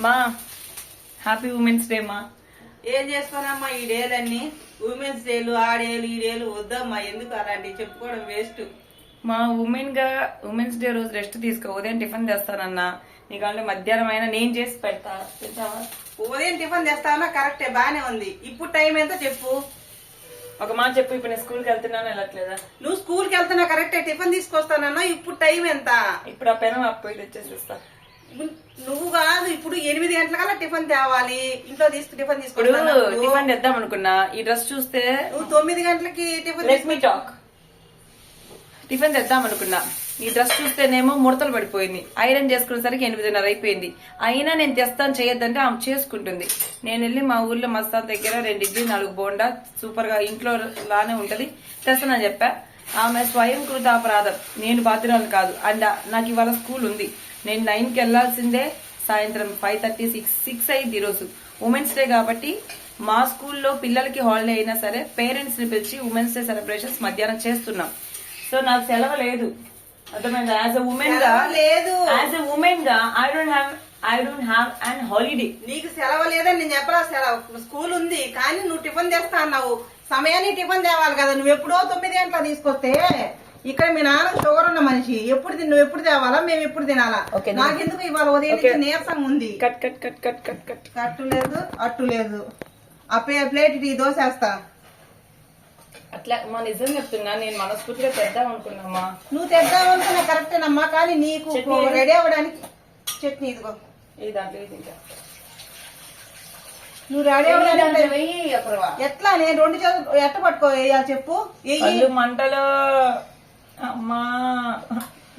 మా. Happy women's day మా. ఏం చేస్తానమ్మా ఈ డేలన్నీ? ఉమెన్స్ డేలు ఆ డేలు ఈ డేలు వద్దమ్మా ఎందుకు అలాంటివి చెప్పుకోవడం వేస్ట్? మా ఉమెన్గా ఉమెన్స్ డే రోజు రెస్ట్ తీసుకో ఉదయం టిఫిన్ చేస్తానన్నా నీకంటే మధ్యాహ్నం అయినా నేను చేసి పెడతా ఉదయం టిఫిన్ చేస్తావన్నా కరెక్టే బానే ఉంది. ఇప్పుడు టైం ఎంత చెప్పు? ఒక మాట చెప్పు ఇప్పుడు నేను స్కూల్కి వెళ్తున్నాను వెళ్ళట్లేదా? నువ్వు స్కూల్కి వెళ్తున్నా కరెక్టే టిఫిన్ తీసుకొస్తానన్నా ఇప్పుడు టైం ఎంత? ఇప్పుడు ఆ పెనం అప్పోయి తెచ్చేసిస్తా నువ్వు కాదు ఇప్పుడు ఎనిమిది గంటలకల్లా టిఫిన్ తేవాలి. ఇంట్లో తీసుకు టిఫిన్ ఇప్పుడు తీసుకుంటా టిఫిన్ తెద్దాం అనుకున్నా. ఈ డ్రెస్ చూస్తే నువ్వు తొమ్మిది గంటలకి టిఫిన్ మీ టాక్ టిఫిన్ తెద్దాం అనుకున్నా. ఈ డ్రెస్ చూస్తేనేమో ముడతలు పడిపోయింది. ఐరన్ చేసుకునేసరికి ఎనిమిదిన్నర అయిపోయింది. అయినా నేను తెస్తాను చేయొద్దంటే ఆమె చేసుకుంటుంది. నేను వెళ్ళి మా ఊర్లో మస్తాన్ దగ్గర రెండు ఇడ్లీ నాలుగు బోండా సూపర్గా ఇంట్లో లానే ఉంటది. తెస్తానని చెప్పా. ఆమె స్వయం కృత అపరాధం. నేను బాధ్యురాలు కాదు. అండ్ నాకు ఇవాళ స్కూల్ ఉంది. నేను నైన్కి వెళ్ళాల్సిందే సాయంత్రం ఫైవ్ థర్టీ సిక్స్ సిక్స్ అయింది ఈరోజు ఉమెన్స్ డే కాబట్టి మా స్కూల్లో పిల్లలకి హాలిడే అయినా సరే పేరెంట్స్ని పిలిచి ఉమెన్స్ డే సెలబ్రేషన్స్ మధ్యాహ్నం చేస్తున్నాం. సో నాకు సెలవు లేదు. అర్థమైందా? యాజ్ అ ఉమెన్గా లేదు. As a ఉమెన్గా I don't have I don't have an holiday నీకు సెలవు లేదని నేను చెప్పరా? సెలవు స్కూల్ ఉంది కానీ నువ్వు టిఫిన్ చేస్తా అన్నావు. సమయానికి టిఫిన్ తేవాలి కదా. నువ్వు ఎప్పుడో తొమ్మిది గంటల తీసుకొస్తే ఇక్కడ మీ నాన్న షుగర్ ఉన్న మనిషి. ఎప్పుడు తిన్- నువ్వు ఎప్పుడు తేవాలా? మేము ఎప్పుడు తినాలా? నాకెందుకు ఇవాళ ఉదయం నుంచి నీరసంగా ఉంది. Cut cut cut cut cut cut. కట్టు లేదు అట్టు లేదు. ఆ ప్లే- ప్లేట్ టీ దోసేస్తా అట్లా మా నిజం చెప్తున్నా. నేను మనస్ఫూర్తిగా తెద్దాం అనుకున్నామా నువ్వు తెద్దామనుకున్నా కరెక్టేనమ్మా. కానీ నీకు? రెడీ అవ్వడానికి చట్నీ ఇదిగో. ఈ దాంట్లో ఇది ఇంకా. నువ్వు రెడీ. ఎట్లా? నేను రెండు చేతులు ఎట్ట పట్టుకో వేయాలి చెప్పు. మంటలు అమ్మా.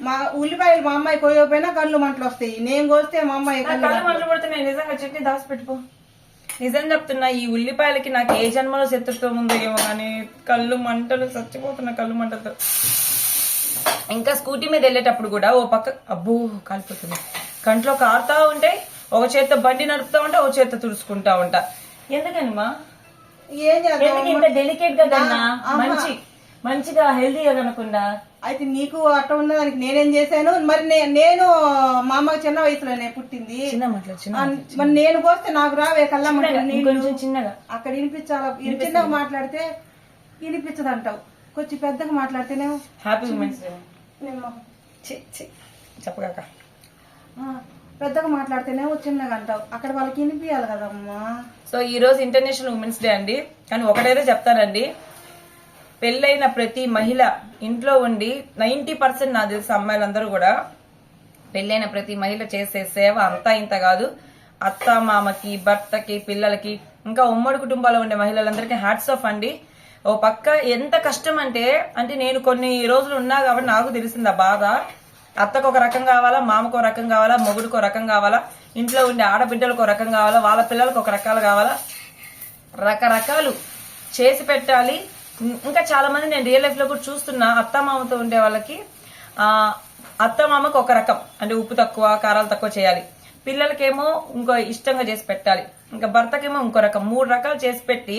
మా ఉల్లిపాయలు మా అమ్మాయి కోయకపోయినా కళ్ళు మంటలు వస్తాయి. నేను కోస్తే మా అమ్మాయి కళ్ళు మంటలు పడుతున్నాయి నిజంగా చట్నీ దాచి పెట్టుకో నిజం చెప్తున్నా ఈ ఉల్లిపాయలకి నాకు ఏ జన్మలో శత్రుత్వం ఉందో ఏమో కానీ కళ్ళు మంటలు చచ్చిపోతున్నా కళ్ళు మంటలతో. ఇంకా స్కూటీ మీద వెళ్ళేటప్పుడు కూడా ఓ పక్క అబ్బో కాలిపోతుంది. కంట్లో కారుతా ఉంటే ఒక చేత్తో బండి నడుపుతా ఉంటే ఒక చేత్తో తుడుచుకుంటా ఉంటా. ఎందుకని మా ఏం చేద్దాం? ఎందుకు ఇంత డెలికేట్గా కన్నా? మంచి మంచిగా హెల్దీగా కనకుండా? అయితే నీకు అట్ట ఉన్నదానికి నేనేం చేశాను? మరి నేను మా అమ్మకి చిన్న వయసులోనే పుట్టింది. మరి నేను కోస్తే నాకు రావే కళ్ళ చిన్నగా, అక్కడ వినిపించాల? చిన్నగా మాట్లాడితే వినిపించదు అంటావు కొంచెం పెద్దగా మాట్లాడితేనేమో? హ్యాపీ చి చెప్పగాక. పెద్దగా మాట్లాడితేనే చిన్నగా అంటావు అక్కడ వాళ్ళకి వినిపించాలి కదమ్మా. సో ఈ రోజు ఇంటర్నేషనల్ ఉమెన్స్ డే అండి. కానీ ఒకటైతే చెప్తానండి. పెళ్ళైన ప్రతి మహిళ ఇంట్లో ఉండి నైంటీ పర్సెంట్ నాకు తెలిసిన అమ్మాయిలందరూ కూడా పెళ్ళైన ప్రతి మహిళ చేసే సేవ అంతా ఇంత కాదు. అత్త మామకి భర్తకి పిల్లలకి ఇంకా ఉమ్మడి కుటుంబాల్లో ఉండే మహిళలందరికీ హ్యాట్స్ ఆఫ్ అండి. ఓ పక్క ఎంత కష్టం అంటే అంటే నేను కొన్ని రోజులు ఉన్నా కాబట్టి నాకు తెలిసింది ఆ బాధ. అత్తకు ఒక రకం కావాలా మామకు రకం కావాలా మొగుడికి రకం కావాలా ఇంట్లో ఉండే ఆడబిడ్డలకు ఒక రకం కావాలా వాళ్ళ పిల్లలకు ఒక రకాలు కావాలా? రకరకాలు చేసి పెట్టాలి. ఇంకా చాలా మంది నేను రియల్ లైఫ్లో కూడా చూస్తున్నా అత్త మామతో ఉండే వాళ్ళకి ఆ అత్త మామకు ఒక రకం. అంటే ఉప్పు తక్కువ కారాలు తక్కువ చేయాలి. పిల్లలకేమో ఇంకో ఇష్టంగా చేసి పెట్టాలి. ఇంకా భర్తకేమో ఇంకో రకం. మూడు రకాలు చేసి పెట్టి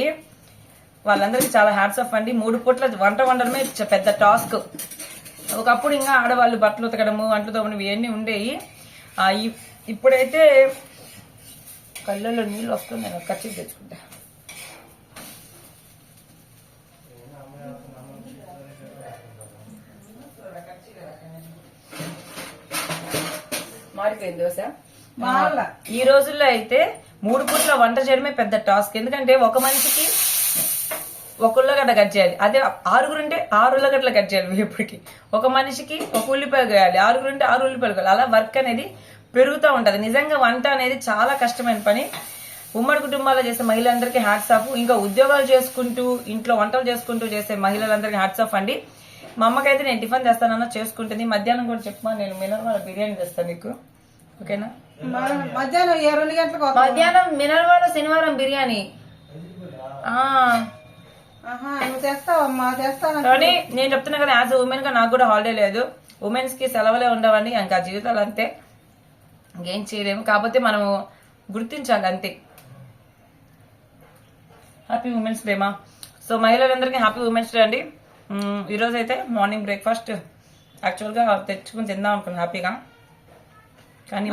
వాళ్ళందరికీ చాలా హ్యాట్స్ ఆఫ్ అండి. మూడు పూట్ల వంట వండడమే పెద్ద టాస్క్ ఒకప్పుడు ఇంకా ఆడవాళ్ళు బట్టలు ఉతకడము అంట్లు తోమడం ఇవన్నీ ఉండేవి ఇప్పుడైతే కళ్ళల్లో నీళ్ళు వస్తున్నాయి. ఖర్చు తెచ్చుకుంటా. మారిపోయింది దోశ? మారలా. ఈ రోజుల్లో అయితే మూడు పూట్ల వంట చేయడమే పెద్ద టాస్క్. ఎందుకంటే ఒక మనిషికి ఒక ఉల్లగడ్డ కట్ చేయాలి. అదే ఆరుగురు ఉంటే ఆరు ఉల్లగడ్డలు కట్ చేయాలి ఎప్పటికి ఒక మనిషికి ఒక ఉల్లిపాయ వేయాలి ఆరుగురు ఉంటే ఆరు ఉల్లిపాయలు వేయాలి అలా వర్క్ అనేది పెరుగుతూ ఉంటది. నిజంగా వంట అనేది చాలా కష్టమైన పని. ఉమ్మడి కుటుంబాల్లో చేసే మహిళలందరికీ హ్యాట్స్ ఆఫ్. ఇంకా ఉద్యోగాలు చేసుకుంటూ ఇంట్లో వంటలు చేసుకుంటూ చేసే మహిళలందరికీ హ్యాట్స్ ఆఫ్ అండి. మా అమ్మకైతే నేను టిఫిన్ చేస్తానన్నా చేసుకుంటుంది. మధ్యాహ్నం కూడా చెప్పమా నేను మినర్వాడ బిర్యానీ చేస్తాను నీకు. ఓకేనా? మధ్యాహ్నం? మధ్యాహ్నం మినర్వాడ శనివారం బిర్యానీ. కానీ నేను చెప్తున్నా కదా యాజ్ ఉమెన్గా నాకు కూడా హాలిడే లేదు. ఉమెన్స్కి సెలవులే ఉండవండి ఇంకా జీవితాలు అంతే. ఇంకేం చేయలేము. కాకపోతే మనము గుర్తించాలి అంతే. హ్యాపీ ఉమెన్స్ డేమా సో మహిళలందరికీ హ్యాపీ ఉమెన్స్ డే అండి. ఈరోజు అయితే మార్నింగ్ బ్రేక్ఫాస్ట్ యాక్చువల్గా తెచ్చుకుని తిందాం అనుకున్నాను హ్యాపీగా కానీ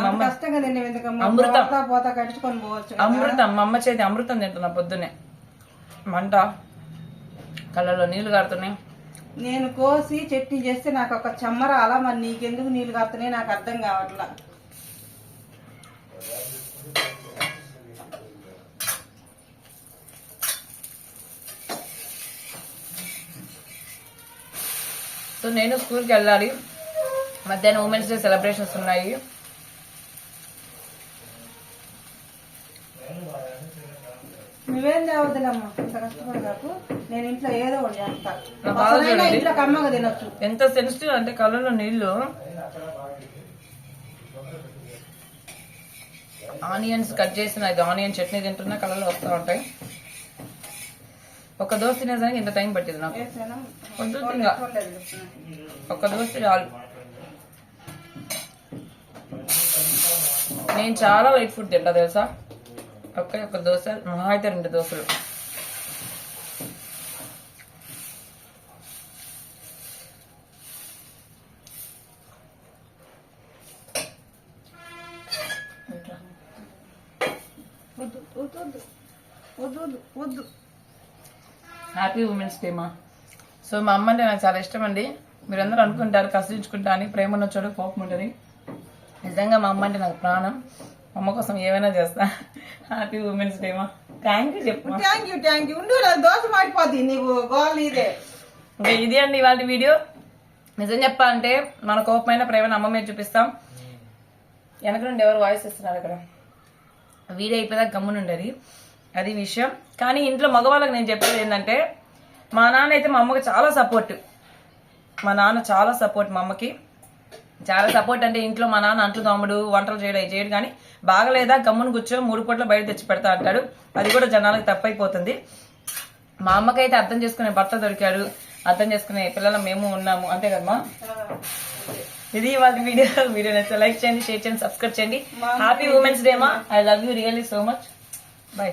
అమృతం. అమృతం మా అమ్మ చేతి అమృతం తింటున్నా పొద్దున్నే. మంట. కళ్ళలో నీళ్ళు కారుతున్నాయి నేను కోసి చట్నీ చేస్తే నాకు ఒక చెమ్మరాల మరి నీకెందుకు నీళ్ళు కడుతున్నాయి నాకు అర్థం కావట్లా. సో నేను స్కూల్కి వెళ్ళాలి. మధ్యాహ్నం ఉమెన్స్ డే సెలబ్రేషన్స్ ఉన్నాయి. నువ్వేం తేవద్దులమ్మా? ఇంత కష్టపడి నాకు. నేను ఇంట్లో ఏదో ఒకటి చేస్తా. నా బాధ అసలైనా చూడండి. ఇంట్లో కమ్మగా తినొచ్చు. ఎంత సెన్సిటివ్ అంటే కళ్ళలో నీళ్ళు ఆనియన్స్ కట్ చేసిన ఇది ఆనియన్ చట్నీ తింటున్నా కళ్ళలో వస్తూ ఉంటాయి. ఒక దోశ తినేదానికి ఇంత టైం పట్టింది నాకు? వద్దు. ఒక్క దోశ చాలు. నేను చాలా లైట్ ఫుడ్ తింటా తెలుసా? ఒకే ఒక దోశ మహా అయితే రెండు దోశలు. హ్యాపీ ఉమెన్స్ డే మా. సో మా అమ్మ అంటే నాకు చాలా ఇష్టం అండి మీరందరూ అనుకుంటారు కసిరించుకుంటా అని ప్రేమ ఉన్న చోటు కోపం ఉంటుంది. నిజంగా మా అమ్మ అంటే నాకు ప్రాణం. అమ్మ కోసం ఏమైనా చేస్తా. హ్యాపీ ఉమెన్స్ డే మా థ్యాంక్ యూ చెప్పు థ్యాంక్ యూ థ్యాంక్ యూ ఉండు దోశ మాడిపోద్ది నీకు గోల్ ఇదే ఇంకా ఇది అండి ఇవాళ వీడియో. నిజం చెప్పాలంటే మన కోపమైన ప్రేమను అమ్మ మీద చూపిస్తాం. వెనక నుండి ఎవరు వాయిస్ ఇస్తున్నారు అక్కడ వీడియో అయిపోయాక గమ్మునుండేది అది విషయం. కానీ ఇంట్లో మగవాళ్ళకి నేను చెప్పేది ఏంటంటే మా నాన్న అయితే మా అమ్మకి చాలా సపోర్ట్ మా నాన్న చాలా సపోర్ట్ మా అమ్మకి. చాలా సపోర్ట్ అంటే ఇంట్లో మా నాన్న అంట్లు తోముడు వంటలు చేయడం చేయడు కానీ బాగలేదా గమ్మును కూర్చో మూడు పూట్ల బయట తెచ్చి పెడతా అంటాడు. అది కూడా జనాలకు తప్పైపోతుంది. మా అమ్మకైతే అర్థం చేసుకునే భర్త దొరికాడు. అర్థం చేసుకునే పిల్లలు మేము ఉన్నాము. అంతే కదమ్మా? ఇది వాళ్ళ వీడియో. వీడియో నచ్చితే లైక్ చేయండి షేర్ చేయండి సబ్స్క్రైబ్ చేయండి. హ్యాపీ ఉమెన్స్ డే మా. I love you really so much bye